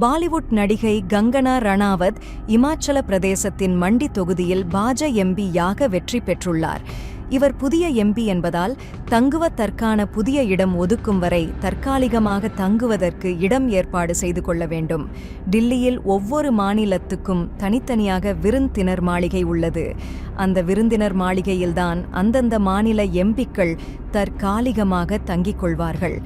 பாலிவுட் நடிகை கங்கனா ரணாவத் இமாச்சல பிரதேசத்தின் மண்டி தொகுதியில் பாஜ எம்பியாக வெற்றி பெற்றுள்ளார். இவர் புதிய எம்பி என்பதால் தங்குவதற்கான புதிய இடம் ஒதுக்கும் வரை தற்காலிகமாக தங்குவதற்கு இடம் ஏற்பாடு செய்து கொள்ள வேண்டும். டில்லியில் ஒவ்வொரு மாநிலத்துக்கும் தனித்தனியாக விருந்தினர் மாளிகை உள்ளது. அந்த விருந்தினர் மாளிகையில்தான் அந்தந்த மாநில எம்பிக்கள் தற்காலிகமாக தங்கிக் கொள்வார்கள்.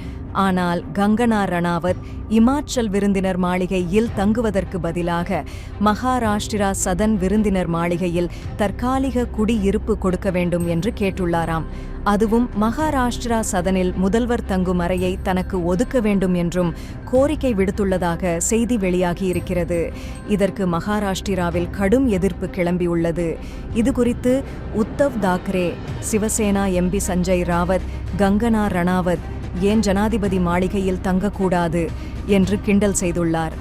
ஆனால் கங்கனா ரணாவத் இமாச்சல் விருந்தினர் மாளிகையில் தங்குவதற்கு பதிலாக மகாராஷ்டிரா சதன் விருந்தினர் மாளிகையில் தற்காலிக குடியிருப்பு கொடுக்க வேண்டும் என்று கேட்டுள்ளாராம். அதுவும் மகாராஷ்டிரா சதனில் முதல்வர் தங்கும் அறையை தனக்கு ஒதுக்க வேண்டும் என்றும் கோரிக்கை விடுத்துள்ளதாக செய்தி வெளியாகியிருக்கிறது. இதற்கு மகாராஷ்டிராவில் கடும் எதிர்ப்பு கிளம்பியுள்ளது. இதுகுறித்து உத்தவ் தாக்கரே சிவசேனா எம்பி சஞ்சய் ராவத் கங்கனா ரணாவத் ஏன் ஜனாதிபதி மாளிகையில் தங்கக்கூடாது என்று கிண்டல் செய்துள்ளார்.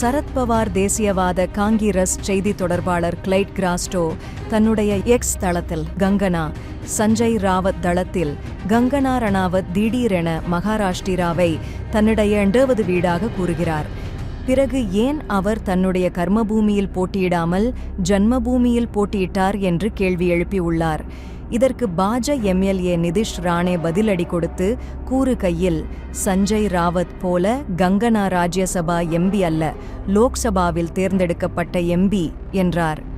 சரத்பவார் தேசியவாத காங்கிரஸ் செய்தி தொடர்பாளர் கிளைட் கிராஸ்டோ தன்னுடைய எக்ஸ் தளத்தில் கங்கனா சஞ்சய் ராவத் தளத்தில் கங்கனா ரணாவத் திடீரென மகாராஷ்டிராவை தன்னுடைய இரண்டாவது வீடாக கூறுகிறார். பிறகு ஏன் அவர் தன்னுடைய கர்மபூமியில் போட்டியிடாமல் ஜன்மபூமியில் போட்டியிட்டார் என்று கேள்வி எழுப்பியுள்ளார் இதற்கு பாஜ எம்எல்ஏ நிதிஷ் ராணே பதிலடி கொடுத்து கூறுகையில் சஞ்சய் ராவத் போல கங்கனா ராஜ்யசபா எம்பி அல்ல லோக்சபாவில் தேர்ந்தெடுக்கப்பட்ட எம்பி என்றார்.